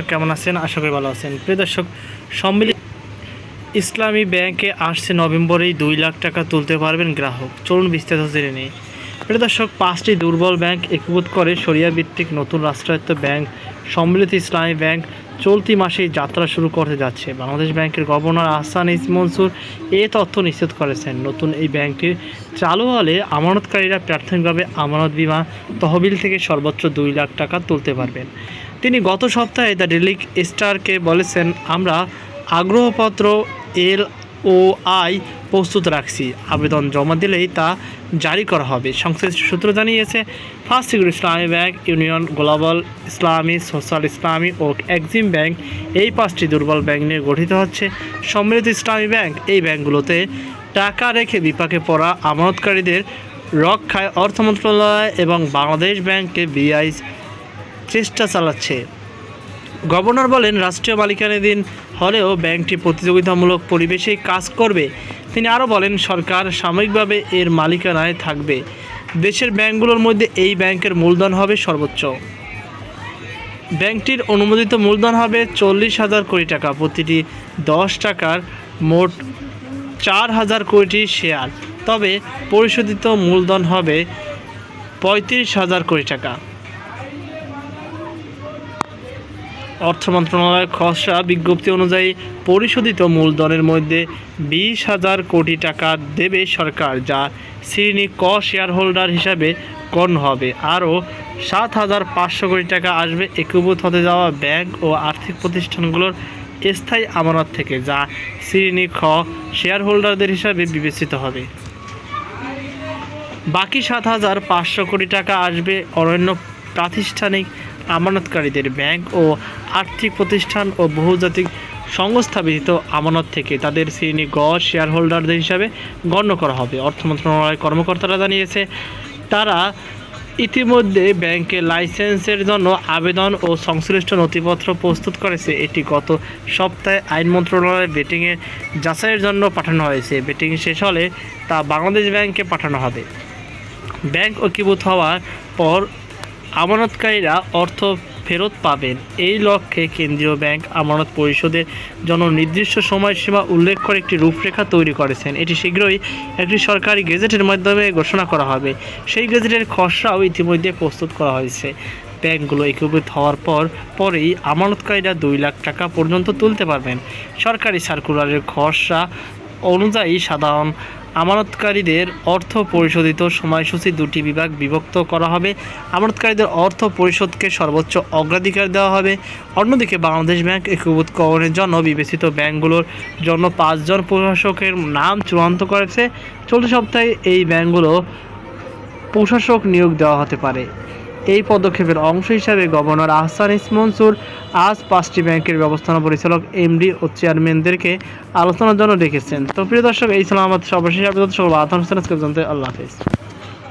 দর্শক কেমন আছেন? আশা করি ভালো আছেন। প্রিয় দর্শক, সম্মিলিত ইসলামী ব্যাংকে আসছে নভেম্বরেই দুই লাখ টাকা তুলতে পারবেন গ্রাহক। চলুন বিস্তারিত জেনে নেই। প্রিয় দর্শক, পাঁচটি দুর্বল ব্যাংক একীভূত করে সরিয়া ভিত্তিক নতুন রাষ্ট্রায়ত্ত ব্যাংক, সম্মিলিত ইসলামী ব্যাংক চলতি মাসেই যাত্রা শুরু করতে যাচ্ছে। বাংলাদেশ ব্যাংকের গভর্নর আহসান ইস মনসুর এ তথ্য নিশ্চিত করেছেন। নতুন এই ব্যাংকটির চালু হলে আমানতকারীরা প্রাথমিকভাবে আমানত বিমা তহবিল থেকে সর্বোচ্চ দুই লাখ টাকা তুলতে পারবেন। তিনি গত সপ্তাহে দ্য ডেলি স্টারকে বলেছেন, আমরা আগ্রহপত্র এল ও আই প্রস্তুত রাখছি। আবেদন জমা দিলেই তা জারি করা হবে। সংশ্লিষ্ট সূত্র জানিয়েছে, first security Islami bank, union, global Islami, social Islami ও এক্সিম ব্যাংক এই পাঁচটি দুর্বল ব্যাংক নিয়ে গঠিত হচ্ছে। সম্মিলিত ইসলামী ব্যাংক এই ব্যাংকগুলোতে টাকা রেখে বিপাকে পড়া আমানতকারীদের রক্ষায় অর্থ মন্ত্রণালয় এবং বাংলাদেশ ব্যাংকে বিআই চেষ্টা চালাচ্ছে। গভর্নর বলেন, রাষ্ট্রীয় মালিকানাধীন হলেও ব্যাংকটি প্রতিযোগিতামূলক পরিবেশেই কাজ করবে। তিনি আরও বলেন, সরকার সাময়িকভাবে এর মালিকানায় থাকবে। দেশের ব্যাংকগুলোর মধ্যে এই ব্যাংকের মূলধন হবে সর্বোচ্চ। ব্যাংকটির অনুমোদিত মূলধন হবে চল্লিশ হাজার কোটি টাকা, প্রতিটি দশ টাকার মোট চার হাজার কোটি শেয়ার। তবে পরিশোধিত মূলধন হবে পঁয়ত্রিশ হাজার কোটি টাকা। অর্থ মন্ত্রণালয়ের খসড়া বিজ্ঞপ্তি অনুযায়ী পরিশোধিত মূলধনের মধ্যে বিশ হাজার কোটি টাকা দেবে সরকার, যা শ্রেণি ক শেয়ার হোল্ডার হিসাবে গণ্য হবে। আরও সাত হাজার পাঁচশো কোটি টাকা আসবে একীভূত হতে যাওয়া ব্যাংক ও আর্থিক প্রতিষ্ঠানগুলোর স্থায়ী আমানত থেকে, যা শ্রেণি খ শেয়ার হোল্ডারদের হিসাবে বিবেচিত হবে। বাকি সাত হাজার পাঁচশো কোটি টাকা আসবে অরণ্য প্রাতিষ্ঠানিক আমানতকারীদের ব্যাংক ও আর্থিক প্রতিষ্ঠান ও বহুজাতিক সংস্থা ব্যতীত আমানত থেকে তাদের শ্রেণি গ শেয়ার হোল্ডারদের হিসাবে গণ্য করা হবে। অর্থ মন্ত্রণালয়ের কর্মকর্তারা জানিয়েছে, তারা ইতিমধ্যে ব্যাংকে লাইসেন্সের জন্য আবেদন ও সংশ্লিষ্ট নথিপত্র প্রস্তুত করেছে। এটি গত সপ্তাহে আইন মন্ত্রণালয়ের বেটিংয়ের যাচাইয়ের জন্য পাঠানো হয়েছে। বেটিং শেষ হলে তা বাংলাদেশ ব্যাংকে পাঠানো হবে। ব্যাংক ঐক্যভূত হওয়ার পর আমানতকারীরা অর্থ ফেরত পাবেন। এই লক্ষ্যে কেন্দ্রীয় ব্যাংক আমানত পরিশোধের জন্য নির্দিষ্ট সময়সীমা উল্লেখ করে একটি রূপরেখা তৈরি করেছেন। এটি শীঘ্রই একটি সরকারি গেজেটের মাধ্যমে ঘোষণা করা হবে। সেই গেজেটের খসড়াও ইতিমধ্যে প্রস্তুত করা হয়েছে। ব্যাংকগুলো একীভূত হওয়ার পর পরেই আমানতকারীরা দুই লাখ টাকা পর্যন্ত তুলতে পারবেন। সরকারি সার্কুলারের খসড়া অনুযায়ী সাধারণ আমানতকারীদের অর্থ পরিশোধিত সময়সূচি দুটি বিভাগ বিভক্ত করা হবে। আমানতকারীদের অর্থ পরিশোধকে সর্বোচ্চ অগ্রাধিকার দেওয়া হবে। অন্যদিকে বাংলাদেশ ব্যাংক একীভূতকরণের জন্য বিবেচিত ব্যাংকগুলোর জন্য পাঁচজন প্রশাসকের নাম চূড়ান্ত করেছে। চলতি সপ্তাহে এই ব্যাংকগুলো প্রশাসক নিয়োগ দেওয়া হতে পারে। এই পদক্ষেপের অংশ হিসাবে গভর্নর আহসান ইস মনসুর আজ পাঁচটি ব্যাংকের ব্যবস্থাপনা পরিচালক, এমডি ও চেয়ারম্যানদেরকে আলোচনার জন্য ডেকেছেন। তো প্রিয় দর্শক, এই ছিল আমাদের সর্বশেষ আবেদন সকল আধান জানতে আল্লাহ হাফিজ।